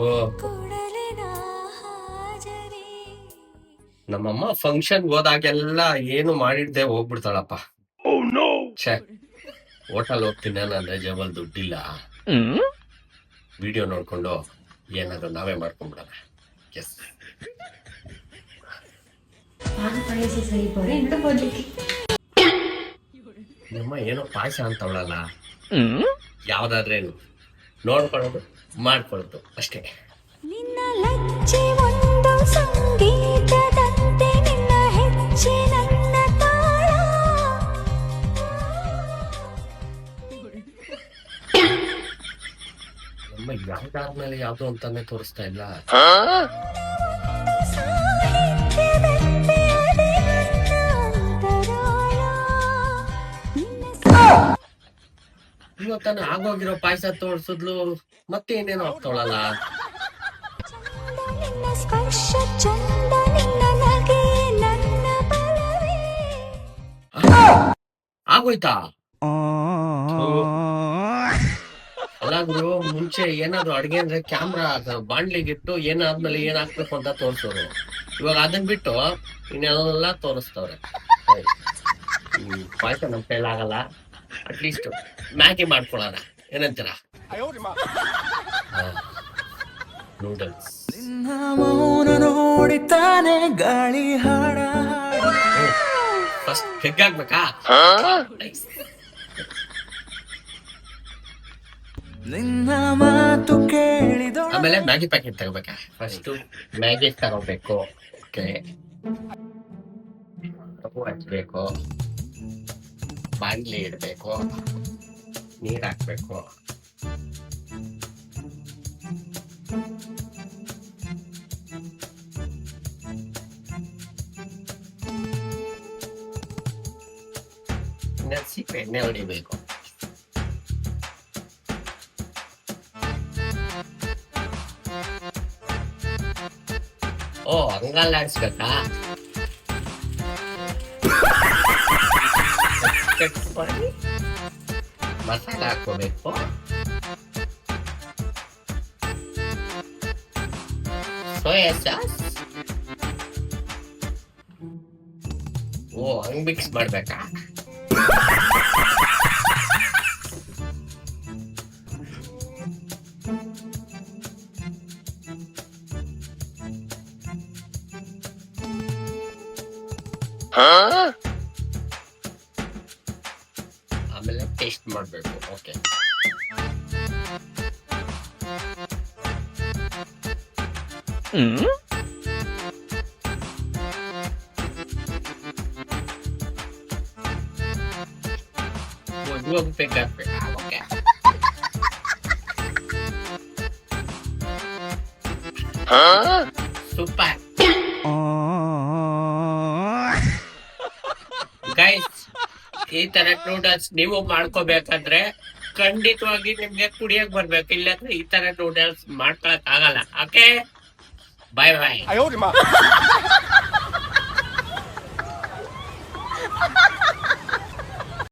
ಓ ನಮ್ಮಮ್ಮ ಫಂಕ್ಷನ್ ಹೋದಾಗೆಲ್ಲ ಏನು ಮಾಡಿಡ್ದೆ ಹೋಗ್ಬಿಡ್ತಾಳಪ್ಪ. ಛೇ ಹೋಟೆಲ್ ಹೋಗ್ತೀನಿ ಅಂದ್ರೆ ಜೇಬಲ್ ದುಡ್ಡಿಲ್ಲ. ವಿಡಿಯೋ ನೋಡ್ಕೊಂಡು ಏನಾದ್ರು ನಾವೇ ಮಾಡ್ಕೊಂಡ್ಬಿಡೋಣ ಎಸ್ ನಮ್ಮ ಏನೋ ಪಾಯಸ ಅಂತವಳಲ್ಲ. ಯಾವ್ದಾದ್ರೇನು. ನೋಡ್ಕೊಳ್ಳೋದು. ಮಾಡ್ಕೊಳ್ಳೋದು ಅಷ್ಟೇ. ನಿನ್ನ ಲಜ್ಜೆ ಒಂದು ಸಂಗೀತದಂತೆ ನಿನ್ನ ಹೆಜ್ಜೆ ನನ್ನ ತಾಳ. ನಮ್ಮ ಯಾವ್ದಾದ್ಮೇಲೆ ಯಾವ್ದು ಅಂತಾನೆ ತೋರಿಸ್ತಾ ಇಲ್ಲ. ಇವತ್ತಾನೆ ಆಗೋಗಿರೋ ಪಾಯಸ ತೋರ್ಸಿದ್ಲು ಮತ್ತೆ ಏನೇನೋ ಆಗ್ತಾವಳಲ್ಲ ಚಂದ ನಿನ್ನ ಸ್ಪರ್ಶ ಚಂದ ನಿನ್ನ ನಗೆ ನನ್ನ ಬಲವೇ. ಆಗೋಯ್ತಾ? ಅಲ್ಲ ಗುರು ಮುಂಚೆ ಏನಾದ್ರು ಅಡ್ಗೆ ಅಂದ್ರೆ ಕ್ಯಾಮ್ರಾ ಬಾಣ್ಲಿಗಿಟ್ಟು ಏನಾದ್ಮೇಲೆ ಏನಾಗ್ಬೇಕು ಹಾಕ್ಬೇಕು ಅಂತ ತೋರ್ಸೋರು. ಇವಾಗ ಅದನ್ ಬಿಟ್ಟು ಇನ್ನೆಲ್ಲ ತೋರಿಸ್ತವ್ರೆ. ಪಾಯಸ ನಮ್ ಕೈಲಾಗಲ್ಲ. ಅಟ್ಲೀಸ್ಟ್ ಮ್ಯಾಗಿ ಮಾಡ್ಕೊಳ್ಳೋಣ. ಏನಂತೀರ? ನೂಡಲ್ಸ್ ನಿನ್ನ ಮೌನ ನೋಡಿತಾನೆ ಗಾಳಿ ಹಾಡ ಫಸ್ಟ್ ಹೆಗ್ಗಾಗ್ಬೇಕಾ. ನಿನ್ನ ಮಾತು ಕೇಳಿದ ಆಮೇಲೆ ಮ್ಯಾಗಿ ಪ್ಯಾಕೆಟ್ ತಗೋಬೇಕಾ? ಫಸ್ಟ್ ಮ್ಯಾಗಿ ತಗೋಬೇಕು. ಓಕೆ ಹಚ್ಚಬೇಕು ಹಚ್ಬೇಕು ಬಾಣ್ಲಿ ಇಡಬೇಕು ನೀರು ಹಾಕ್ಬೇಕು ನೆನೆಸಿ ಎಣ್ಣೆ ಹೊಡಿಬೇಕು ಓ ಹಂಗಲ್ಲ ಆಡ್ಸ್ಬೇಕಾ ಕಟ್ಸ್ಕೊಂಡು ಮಸಾಲೆ ಹಾಕೋಬೇಕು ಸೋಯಾ ಸಾಸ್ ಓ ಹಂಗ್ ಮಿಕ್ಸ್ ಮಾಡ್ಬೇಕಾ Faced murder po. Okay. Hmm? Would will pick up for ah, okay. Huh? Super. ಈ ತರ ನೂಡಲ್ಸ್ ನೀವು ಮಾಡ್ಕೋಬೇಕಂದ್ರೆ ಖಂಡಿತವಾಗಿ ನಿಮ್ಗೆ ಕುಡಿಯಕ್ ಬರ್ಬೇಕು. ಇಲ್ಲಾಂದ್ರೆ ಈ ತರ ನೂಡಲ್ಸ್ ಮಾಡ್ಕೊಳಕ್ ಆಗಲ್ಲ. ಓಕೆ ಬಾಯ್ ಬಾಯ್